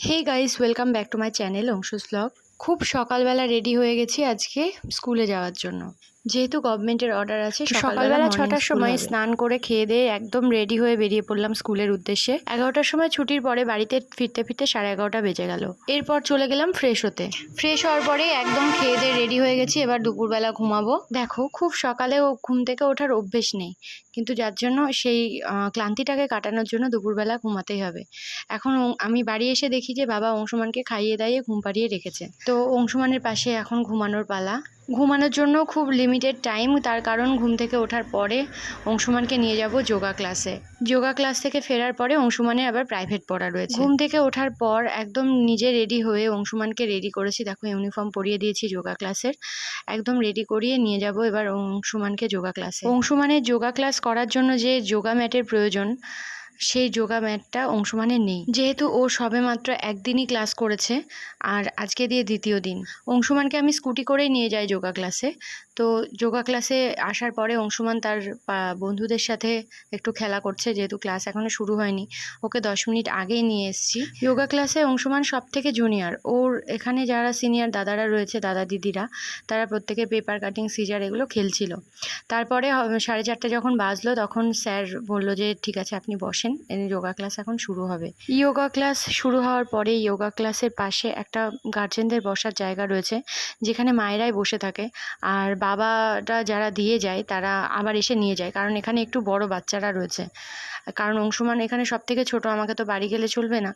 Hey guys welcome back to my channel Anshu's blog খুব সকালবেলা ready হয়ে গেছি আজকে স্কুলে যাওয়ার জন্য। যেহেতু গভর্নমেন্টের অর্ডার আছে সকালবেলা ছটার সময় স্নান করে খেয়ে দিয়ে একদম রেডি হয়ে বেরিয়ে পড়লাম স্কুলের উদ্দেশ্যে। এগারোটার সময় ছুটির পরে বাড়িতে ফিরতে ফিরতে সাড়ে এগারোটা বেজে গেল। এরপর চলে গেলাম ফ্রেশ হতে। ফ্রেশ হওয়ার পরে একদম খেয়ে দিয়ে রেডি হয়ে গেছি এবার দুপুরবেলা ঘুমাবো। দেখো খুব সকালে ও ঘুম থেকে ওঠার অভ্যেস নেই। কিন্তু যার জন্য সেই ক্লান্তিটাকে কাটানোর জন্য দুপুরবেলা ঘুমাতেই হবে। এখন আমি বাড়ি এসে দেখি যে বাবা অংশুমানকে খাইয়ে দাইয়ে ঘুম পাড়িয়ে রেখেছে। তো অংশুমানের পাশে এখন ঘুমানোর পালা। ঘুমানোর জন্য খুব লিমিটেড টাইম তার কারণ ঘুম থেকে ওঠার পরে অংশুমানকে নিয়ে যাব যোগা ক্লাসে যোগা ক্লাস থেকে ফেরার পরে অংশুমানের আবার প্রাইভেট পড়া রয়েছে। ঘুম থেকে ওঠার পর একদম নিজে রেডি হয়ে অংশুমানকে রেডি করেছি, দেখো ইউনিফর্ম পরিয়ে দিয়েছি যোগা ক্লাসের একদম রেডি করিয়ে নিয়ে যাব এবার অংশুমানকে যোগা ক্লাসে অংশুমানের যোগা ক্লাস করার জন্য যে যোগা ম্যাটের প্রয়োজন সেই যোগা ম্যাটটা অংশুমানের নেই। যেহেতু ও সবেমাত্র একদিনই ক্লাস করেছে আর আজকে দিয়ে দ্বিতীয় দিন। অংশুমানকে আমি স্কুটি করেই নিয়ে যাই যোগা ক্লাসে। তো যোগা ক্লাসে আসার পরে অংশুমান তার বন্ধুদের সাথে একটু খেলা করছে, যেহেতু ক্লাস এখনও শুরু হয়নি। ওকে দশ মিনিট আগেই নিয়ে এসেছি। যোগা ক্লাসে অংশুমান সব থেকে জুনিয়র। ওর এখানে যারা সিনিয়র দাদারা রয়েছে, দাদা দিদিরা, তারা প্রত্যেকে পেপার, কাটিং, সিজার এগুলো খেলছিল। তারপরে সাড়ে চারটে যখন বাজলো, তখন স্যার বলল যে, ঠিক আছে, আপনি বসেন যোগা ক্লাস এখন শুরু হবে। যোগা ক্লাস শুরু হওয়ার পরে যোগা ক্লাসের পাশে একটা গার্জেনদের বসার জায়গা রয়েছে, যেখানে মায়েরাই বসে থাকে। আর বাবাটা যারা দিয়ে যায়, তারা আবার এসে নিয়ে যায়, কারণ এখানে একটু বড় বাচ্চারা রয়েছে। কারণ অংশুমান এখানে সব থেকে ছোট, আমাকে তো বাড়ি গেলে চলবে না।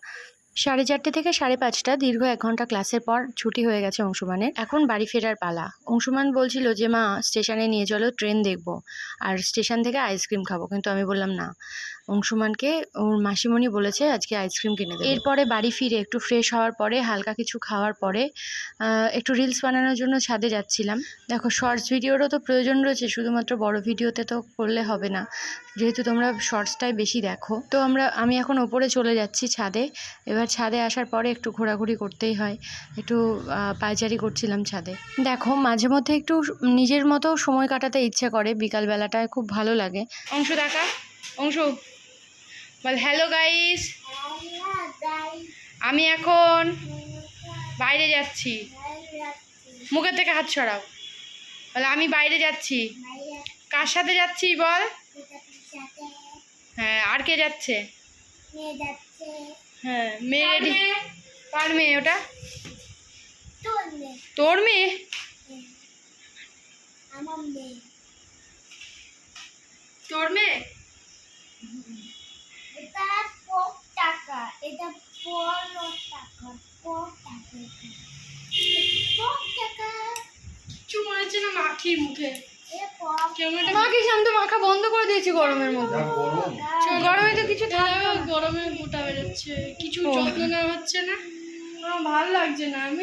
সাড়ে চারটে থেকে সাড়ে পাঁচটা, দীর্ঘ এক ঘণ্টা ক্লাসের পর ছুটি হয়ে গেছে অংশুমানের। এখন বাড়ি ফেরার পালা। অংশুমান বলছিল যে, মা, স্টেশনে নিয়ে চলো, ট্রেন দেখব। আর স্টেশন থেকে আইসক্রিম খাব। কিন্তু আমি বললাম, না। অংশুমানকে ওর মাসিমণি বলেছে, আজকে আইসক্রিম কিনে দেবে। এরপরে বাড়ি ফিরে একটু ফ্রেশ হওয়ার পরে, হালকা কিছু খাওয়ার পরে একটু রিলস বানানোর জন্য ছাদে যাচ্ছিলাম। দেখো শর্টস ভিডিওরও তো প্রয়োজন রয়েছে, শুধুমাত্র বড় ভিডিওতে তো করলে হবে না। যেহেতু তোমরা শর্টসটাই বেশি দেখো, তো আমরা, আমি এখন ওপরে চলে যাচ্ছি ছাদে। এবার ছাদে আসার পরে একটু ঘোরাঘুরি করতেই হয়। একটু পায়চারি করছিলাম ছাদে। দেখো, মাঝে মধ্যে একটু নিজের মতো সময় কাটাতে ইচ্ছে করে বিকালবেলাটায় খুব ভালো লাগে। অংশ দেখা, অংশ। বল হ্যালো গাইস আমি এখন বাইরে যাচ্ছি। মুখের থেকে হাত ছড়াও বলে, আমি বাইরে যাচ্ছি। কার সাথে যাচ্ছি বল? হ্যাঁ আর কে যাচ্ছে? হ্যাঁ মেয়ে রেডি কার মেয়ে ওটা? তোর মেয়ে। তোর মেয়ে? এটা টাকা এটা টাকা পক টাকা। এটা। পক টাকা। কিছু মনে হচ্ছে না মাখির মুখে। আমি তো মাখা বন্ধ করে দিয়েছি গরমের মধ্যে? গরমে। তো কিছু ঠান্ডা গরমে গোটা বেরোচ্ছে। কিছু যত্ন নেওয়া হচ্ছে না? আমার ভালো লাগছে না। আমি